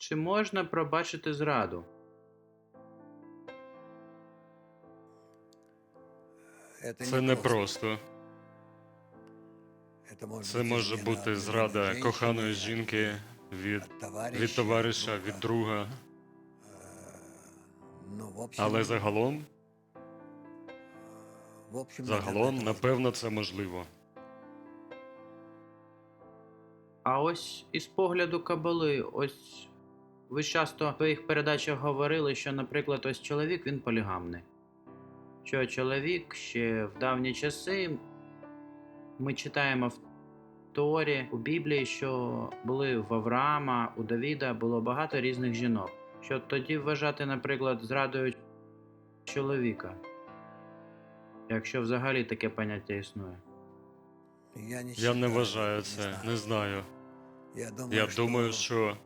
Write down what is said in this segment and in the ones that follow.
Чи можна пробачити зраду? Це непросто. Це може бути зрада коханої жінки від, від товариша, від друга. Але загалом, загалом, напевно, це можливо. А ось із погляду кабали, ось ви часто в своїх передачах говорили, що, наприклад, ось чоловік він полігамний. Що чоловік ще в давні часи ми читаємо в Торі, у Біблії, що були в Авраама, у Давіда було багато різних жінок. Що тоді вважати, наприклад, зрадою чоловіка, якщо взагалі таке поняття існує. Я не вважаю це, не знаю. Я думаю, що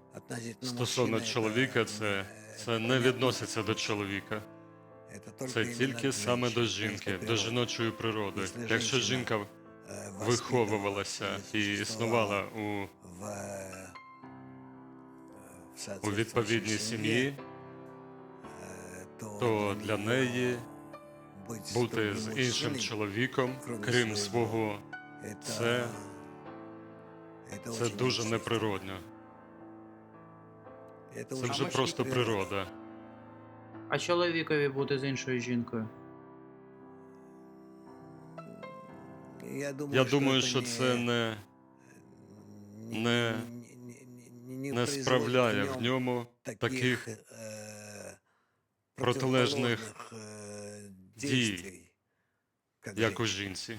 стосовно чоловіка, це, це не відноситься до чоловіка. Це тільки саме до жінки, до жіночої природи. Якщо жінка виховувалася і існувала у, у відповідній сім'ї, то для неї бути з іншим чоловіком, крім свого, це, це дуже неприродно. Це вже просто природа. А чоловікові бути з іншою жінкою. Я думаю, що це не, не, не справляє в ньому таких протилежних дій, як у жінці.